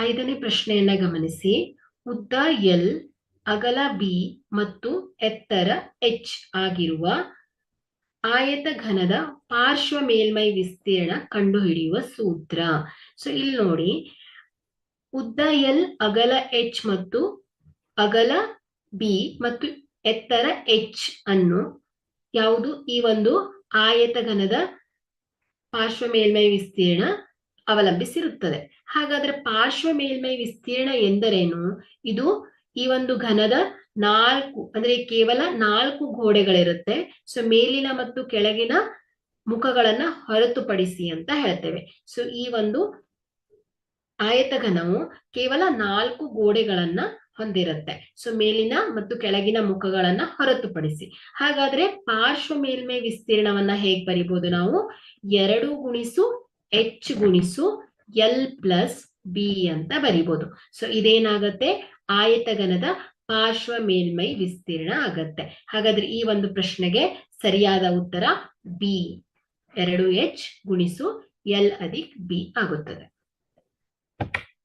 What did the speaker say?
ಐದನೇ ಪ್ರಶ್ನೆಯನ್ನ ಗಮನಿಸಿ. ಉದ್ದ ಎಲ್, ಅಗಲ ಬಿ ಮತ್ತು ಎತ್ತರ ಎಚ್ ಆಗಿರುವ ಆಯತ ಘನದ ಪಾರ್ಶ್ವ ಮೇಲ್ಮೈ ವಿಸ್ತೀರ್ಣ ಕಂಡುಹಿಡಿಯುವ ಸೂತ್ರ. ಸೊ ಇಲ್ಲಿ ನೋಡಿ. ಉದ್ದ ಎಲ್, ಅಗಲ ಎಚ್ ಮತ್ತು ಅಗಲ ಬಿ ಮತ್ತು ಎತ್ತರ ಎಚ್ ಅನ್ನು ಯಾವುದು? ಈ ಒಂದು ಆಯತ ಘನದ ಪಾರ್ಶ್ವ ಮೇಲ್ಮೈ ವಿಸ್ತೀರ್ಣ ಅವಲಂಬಿಸಿರುತ್ತದೆ. ಹಾಗಾದ್ರೆ ಪಾರ್ಶ್ವ ಮೇಲ್ಮೈ ವಿಸ್ತೀರ್ಣ ಎಂದರೇನು? ಇದು ಈ ಒಂದು ಘನದ ನಾಲ್ಕು, ಅಂದ್ರೆ ಕೇವಲ ನಾಲ್ಕು ಗೋಡೆಗಳಿರುತ್ತೆ. ಸೊ ಮೇಲಿನ ಮತ್ತು ಕೆಳಗಿನ ಮುಖಗಳನ್ನ ಹೊರತುಪಡಿಸಿ ಅಂತ ಹೇಳ್ತೇವೆ. ಸೊ ಈ ಒಂದು ಆಯತ ಘನವು ಕೇವಲ ನಾಲ್ಕು ಗೋಡೆಗಳನ್ನ ಹೊಂದಿರುತ್ತೆ. ಸೊ ಮೇಲಿನ ಮತ್ತು ಕೆಳಗಿನ ಮುಖಗಳನ್ನ ಹೊರತುಪಡಿಸಿ. ಹಾಗಾದ್ರೆ ಪಾರ್ಶ್ವ ಮೇಲ್ಮೈ ವಿಸ್ತೀರ್ಣವನ್ನ ಹೇಗ್ ಬರಿಬಹುದು ನಾವು? ಎರಡು ಗುಣಿಸು ಎಚ್ ಗುಣಿಸು ಎಲ್ ಪ್ಲಸ್ ಬಿ ಅಂತ ಬರಿಬೋದು. ಸೊ ಇದೇನಾಗತ್ತೆ? ಆಯತಗನದ ಪಾರ್ಶ್ವ ಮೇಲ್ಮೈ ವಿಸ್ತೀರ್ಣ ಆಗತ್ತೆ. ಹಾಗಾದ್ರೆ ಈ ಒಂದು ಪ್ರಶ್ನೆಗೆ ಸರಿಯಾದ ಉತ್ತರ ಬಿ ಎರಡು ಎಚ್ ಗುಣಿಸು ಎಲ್ ಅಧಿಕ್ ಬಿ ಆಗುತ್ತದೆ.